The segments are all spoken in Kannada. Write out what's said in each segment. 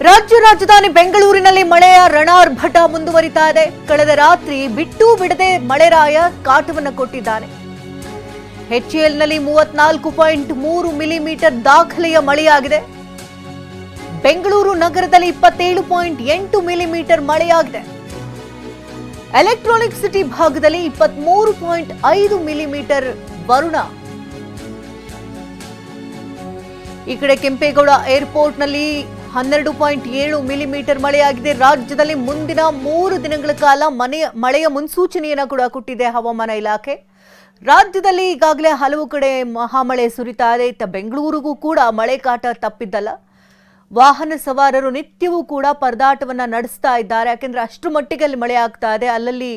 ರಾಜ್ಯ ರಾಜಧಾನಿ ಬೆಂಗಳೂರಿನಲ್ಲಿ ಮಳೆಯ ರಣಾರ್ಭಟ ಮುಂದುವರಿತಾ ಇದೆ. ಕಳೆದ ರಾತ್ರಿ ಬಿಟ್ಟು ಬಿಡದೆ ಮಳೆರಾಯ ಕಾಟವನ್ನು ಕೊಟ್ಟಿದ್ದಾನೆ. ಹೆಚ್ಎಲ್ನಲ್ಲಿ ಮೂವತ್ನಾಲ್ಕು ಪಾಯಿಂಟ್ ಮೂರು ಮಿಲಿಮೀಟರ್ ದಾಖಲೆಯ ಮಳೆಯಾಗಿದೆ. ಬೆಂಗಳೂರು ನಗರದಲ್ಲಿ ಇಪ್ಪತ್ತೇಳು ಪಾಯಿಂಟ್ ಎಂಟು ಮಿಲಿಮೀಟರ್ ಮಳೆಯಾಗಿದೆ. ಎಲೆಕ್ಟ್ರಾನಿಕ್ ಸಿಟಿ ಭಾಗದಲ್ಲಿ ಇಪ್ಪತ್ಮೂರು ಪಾಯಿಂಟ್ ಐದು ಮಿಲಿಮೀಟರ್ ವರುಣ. ಈ ಕಡೆ ಕೆಂಪೇಗೌಡ ಏರ್ಪೋರ್ಟ್ನಲ್ಲಿ ಹನ್ನೆರಡು ಪಾಯಿಂಟ್ ಏಳು ಮಿಲಿಮೀಟರ್ ಮಳೆಯಾಗಿದೆ. ರಾಜ್ಯದಲ್ಲಿ ಮುಂದಿನ ಮೂರು ದಿನಗಳ ಕಾಲ ಮನೆಯ, ಮಳೆಯ ಮುನ್ಸೂಚನೆಯನ್ನು ಕೂಡ ಕೊಟ್ಟಿದೆ ಹವಾಮಾನ ಇಲಾಖೆ. ರಾಜ್ಯದಲ್ಲಿ ಈಗಾಗಲೇ ಹಲವು ಕಡೆ ಮಹಾಮಳೆ ಸುರಿತಾ ಇದೆ. ಇತ್ತ ಬೆಂಗಳೂರಿಗೂ ಕೂಡ ಮಳೆ ಕಾಟ ತಪ್ಪಿದ್ದಲ್ಲ. ವಾಹನ ಸವಾರರು ನಿತ್ಯವೂ ಕೂಡ ಪರದಾಟವನ್ನು ನಡೆಸ್ತಾ ಇದ್ದಾರೆ. ಯಾಕೆಂದ್ರೆ ಅಷ್ಟು ಮಟ್ಟಿಗೆ ಅಲ್ಲಿ ಮಳೆ ಆಗ್ತಾ ಇದೆ. ಅಲ್ಲಲ್ಲಿ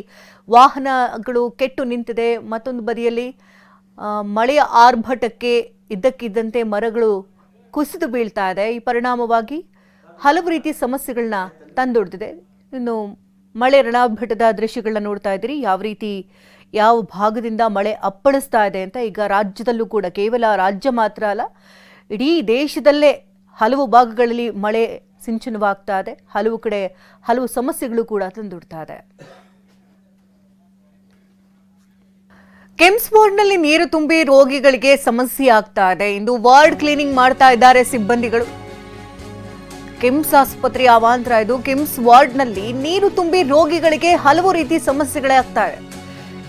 ವಾಹನಗಳು ಕೆಟ್ಟು ನಿಂತಿದೆ. ಮತ್ತೊಂದು ಬದಿಯಲ್ಲಿ ಮಳೆಯ ಆರ್ಭಟಕ್ಕೆ ಇದ್ದಕ್ಕಿದ್ದಂತೆ ಮರಗಳು ಕುಸಿದು ಬೀಳ್ತಾ ಇದೆ. ಈ ಪರಿಣಾಮವಾಗಿ ಹಲವು ರೀತಿ ಸಮಸ್ಯೆಗಳನ್ನ ತಂದೊಡ್ದಿದೆ. ಇನ್ನು ಮಳೆ ರಣಾಭಟದ ದೃಶ್ಯಗಳನ್ನ ನೋಡ್ತಾ ಇದ್ದೀರಿ. ಯಾವ ರೀತಿ ಯಾವ ಭಾಗದಿಂದ ಮಳೆ ಅಪ್ಪಳಿಸ್ತಾ ಇದೆ ಅಂತ ಈಗ ರಾಜ್ಯದಲ್ಲೂ ಕೂಡ, ಕೇವಲ ರಾಜ್ಯ ಮಾತ್ರ ಅಲ್ಲ, ಇಡೀ ದೇಶದಲ್ಲೇ ಹಲವು ಭಾಗಗಳಲ್ಲಿ ಮಳೆ ಸಿಂಚನವಾಗ್ತಾ ಇದೆ. ಹಲವು ಕಡೆ ಹಲವು ಸಮಸ್ಯೆಗಳು ಕೂಡ ತಂದುಡ್ತಾ ಇದೆ. ಕೆಮ್ಸ್ ನೀರು ತುಂಬಿ ರೋಗಿಗಳಿಗೆ ಸಮಸ್ಯೆ ಆಗ್ತಾ ಇದೆ. ಇಂದು ವಾರ್ಡ್ ಕ್ಲೀನಿಂಗ್ ಮಾಡ್ತಾ ಇದ್ದಾರೆ ಸಿಬ್ಬಂದಿಗಳು. ಕಿಮ್ಸ್ ಆಸ್ಪತ್ರೆಯ ಅವಾಂತರ ಇದು. ಕಿಮ್ಸ್ ವಾರ್ಡ್ನಲ್ಲಿ ನೀರು ತುಂಬಿ ರೋಗಿಗಳಿಗೆ ಹಲವು ರೀತಿ ಸಮಸ್ಯೆಗಳೇ ಇದೆ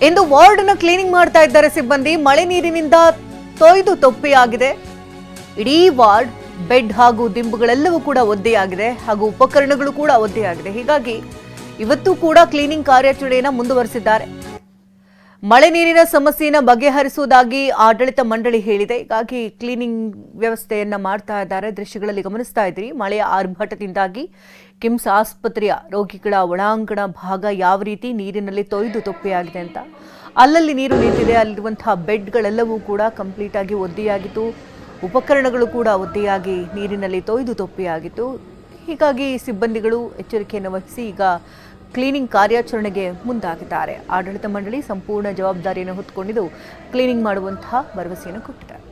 ಇಂದು ವಾರ್ಡ್ ಅನ್ನು ಕ್ಲೀನಿಂಗ್ ಮಾಡ್ತಾ ಇದ್ದಾರೆ ಸಿಬ್ಬಂದಿ. ಮಳೆ ನೀರಿನಿಂದ ತೊಯ್ದು ತೊಪ್ಪಿಯಾಗಿದೆ. ಇಡೀ ವಾರ್ಡ್ ಬೆಡ್ ಹಾಗೂ ದಿಂಬುಗಳೆಲ್ಲವೂ ಕೂಡ ಒದ್ದೆಯಾಗಿದೆ ಹಾಗೂ ಉಪಕರಣಗಳು ಕೂಡ ಒದ್ದೆಯಾಗಿದೆ. ಹೀಗಾಗಿ ಇವತ್ತು ಕೂಡ ಕ್ಲೀನಿಂಗ್ ಕಾರ್ಯಾಚರಣೆಯನ್ನು ಮುಂದುವರೆಸಿದ್ದಾರೆ. ಮಳೆ ನೀರಿನ ಸಮಸ್ಯೆಯನ್ನು ಬಗೆಹರಿಸುವುದಾಗಿ ಆಡಳಿತ ಮಂಡಳಿ ಹೇಳಿದೆ. ಹೀಗಾಗಿ ಕ್ಲೀನಿಂಗ್ ವ್ಯವಸ್ಥೆಯನ್ನ ಮಾಡ್ತಾ ಇದ್ದಾರೆ. ದೃಶ್ಯಗಳಲ್ಲಿ ಗಮನಿಸ್ತಾ ಇದ್ದೀರಿ ಮಳೆಯ ಆರ್ಭಟದಿಂದಾಗಿ ಕಿಮ್ಸ್ ಆಸ್ಪತ್ರೆಯ ರೋಗಿಗಳ ಒಳಾಂಗಣ ಭಾಗ ಯಾವ ರೀತಿ ನೀರಿನಲ್ಲಿ ತೊಯ್ದು ತೊಪ್ಪೆಯಾಗಿದೆ ಅಂತ. ಅಲ್ಲಲ್ಲಿ ನೀರು ನಿಂತಿದೆ. ಅಲ್ಲಿರುವಂತಹ ಬೆಡ್ಗಳೆಲ್ಲವೂ ಕೂಡ ಕಂಪ್ಲೀಟ್ ಆಗಿ ಒದ್ದೆಯಾಗಿತ್ತು. ಉಪಕರಣಗಳು ಕೂಡ ಒದ್ದೆಯಾಗಿ ನೀರಿನಲ್ಲಿ ತೊಯ್ದು ತೊಪ್ಪೆಯಾಗಿತ್ತು. ಹೀಗಾಗಿ ಸಿಬ್ಬಂದಿಗಳು ಎಚ್ಚರಿಕೆಯನ್ನು ವಹಿಸಿ ಈಗ ಕ್ಲೀನಿಂಗ್ ಕಾರ್ಯಾಚರಣೆಗೆ ಮುಂದಾಗಿದ್ದಾರೆ. ಆಡಳಿತ ಮಂಡಳಿ ಸಂಪೂರ್ಣ ಜವಾಬ್ದಾರಿಯನ್ನು ಹೊತ್ತುಕೊಂಡಿದ್ದು ಕ್ಲೀನಿಂಗ್ ಮಾಡುವಂತಹ ಭರವಸೆಯನ್ನು ಕೊಟ್ಟಿದೆ.